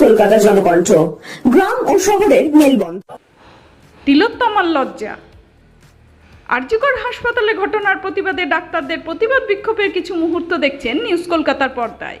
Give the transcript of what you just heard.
কলকাতা জনকণ্ঠ, গ্রাম ও শহরের মেলবন্ধন। তিলোত্তমার লজ্জা। আর্যগড় হাসপাতালে ঘটনার প্রতিবাদে ডাক্তারদের প্রতিবাদ বিক্ষোভের কিছু মুহূর্ত দেখছেন নিউজ কলকাতার পর্দায়।